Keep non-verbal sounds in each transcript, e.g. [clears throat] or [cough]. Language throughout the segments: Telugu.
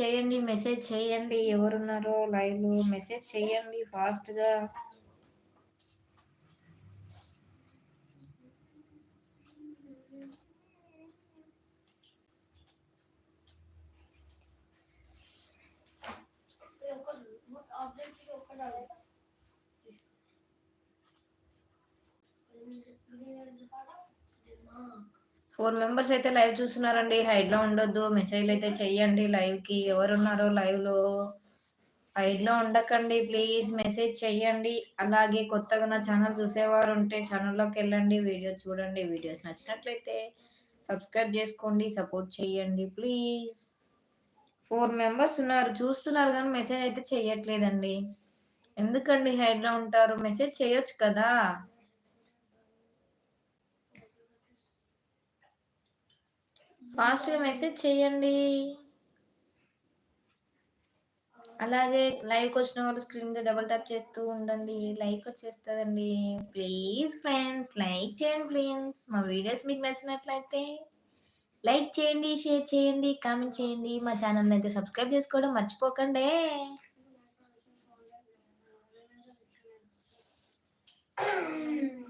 చేయండి మెసేజ్ చేయండి. ఎవరున్నారో లైవ్ మెసేజ్ చేయండి ఫాస్ట్గా ఫోర్ మెంబర్స్ అయితే లైవ్ చూస్తున్నారండి. హైడ్లో ఉండొద్దు. మెసేజ్లు అయితే చెయ్యండి లైవ్కి ఎవరున్నారో లైవ్లో హైడ్లో ఉండకండి. ప్లీజ్ మెసేజ్ చెయ్యండి. అలాగే కొత్తగా నా ఛానల్ చూసేవారు ఉంటే ఛానల్లోకి వెళ్ళండి. వీడియోస్ చూడండి. వీడియోస్ నచ్చినట్లయితే సబ్స్క్రైబ్ చేసుకోండి. సపోర్ట్ చేయండి ప్లీజ్ ఫోర్ మెంబర్స్ ఉన్నారు. చూస్తున్నారు కానీ మెసేజ్ అయితే చెయ్యట్లేదండి. ఎందుకండి హైడ్లో ఉంటారు? మెసేజ్ చేయొచ్చు కదా? ఫాస్ట్గా మెసేజ్ చేయండి. అలాగే లైక్ వచ్చిన వాళ్ళు స్క్రీన్ మీద డబుల్ ట్యాప్ చేస్తూ ఉండండి. లైక్ వచ్చేస్తుందండి. ప్లీజ్ ఫ్రెండ్స్ లైక్ చేయండి ఫ్రెండ్స్. మా వీడియోస్ మీకు నచ్చినట్లయితే లైక్ చేయండి షేర్ చేయండి కామెంట్ చేయండి. మా ఛానల్ అయితే సబ్స్క్రైబ్ చేసుకోవడం మర్చిపోకండి. [clears throat]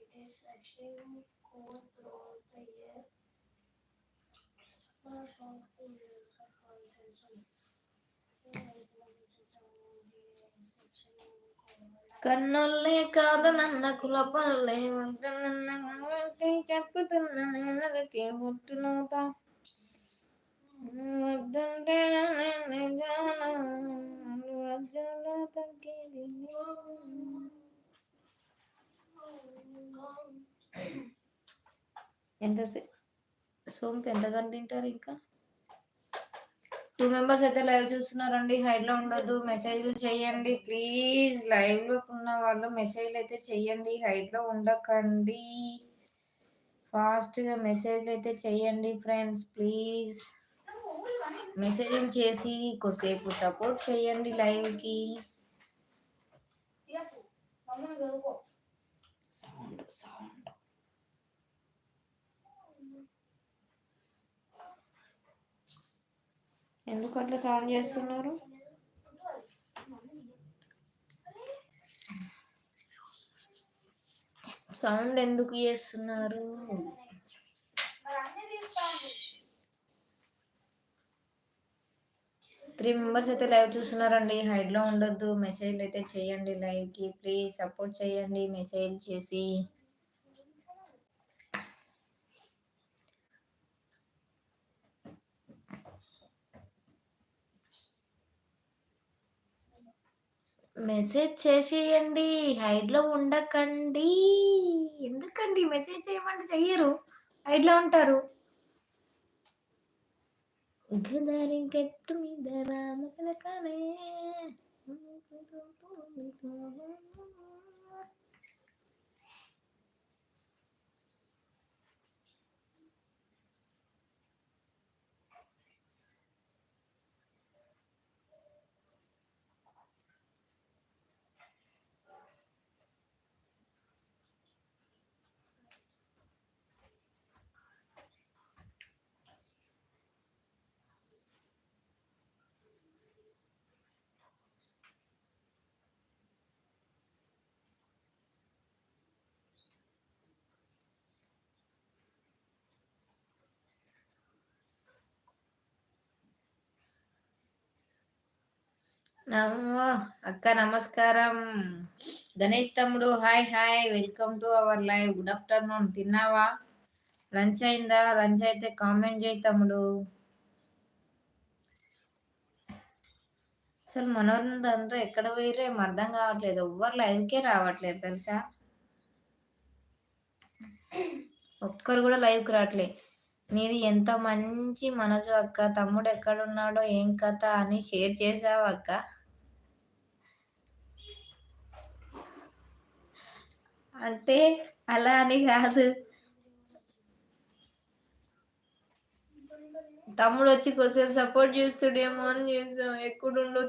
It is extremely cold throughout the year. Summer short periods of intention. కన్నుల్లే కాదు నన్న కులపల్లే చెప్పుతున్న నేనకి పుట్టునవుతా వద్దంటే వజ్జంలో తగ్గేది ఎంత సోంపు ఎంతగానో తింటారు ఇంకా? టూ మెంబర్స్ అయితే లైవ్ చూస్తున్నారండి. హైడ్లో ఉండదు మెసేజ్లు చేయండి. ప్లీజ్ లైవ్లో ఉన్న వాళ్ళు మెసేజ్లు అయితే చేయండి. హైట్లో ఉండకండి. ఫాస్ట్గా మెసేజ్లు అయితే చేయండి ఫ్రెండ్స్ ప్లీజ్ మెసేజింగ్ చేసి కొద్దిసేపు సపోర్ట్ చేయండి లైవ్కి. Sound sound. ఎందుకు అట్లా సౌండ్ చేస్తున్నారు? సౌండ్ ఎందుకు చేస్తున్నారు? త్రీ మెంబర్స్ అయితే లైవ్ చూస్తున్నారండి. హైడ్లో ఉండొద్దు. మెసేజ్లు అయితే చేయండి లైవ్కి. ప్లీజ్ సపోర్ట్ చేయండి. మెసేజ్ చేసి. మెసేజ్ చేసేయండి. హైడ్లో ఉండకండి. ఎందుకండి? మెసేజ్ చేయమంటే చెయ్యరు. హైడ్లో ఉంటారు. ഗതാരം കെട്ടും ഇതറാമകളെ കാണേ. రామకలకనే అక్క నమస్కారం. గణేష్ తమ్ముడు hi hi. Welcome to our live good afternoon తిన్నావా? లంచ్ అయిందా? లంచ్ అయితే కామెంట్ చేయి తమ్ముడు. అసలు మనోరంతా ఎక్కడ పోయిరే అర్థం కావట్లేదు. ఎవ్వరు లైవ్కే రావట్లేదు తెలుసా? ఒక్కరు కూడా లైవ్కి రావట్లేదు నీది ఎంత మంచి మనసు అక్క. తమ్ముడు ఎక్కడున్నాడో ఏం కథ అని షేర్ చేసావు అక్క. అంటే అలా అని కాదు. తమ్ముడు వచ్చి కొంచెం సపోర్ట్ చేస్తుడేమో అని చేసాం. ఎక్కడుండో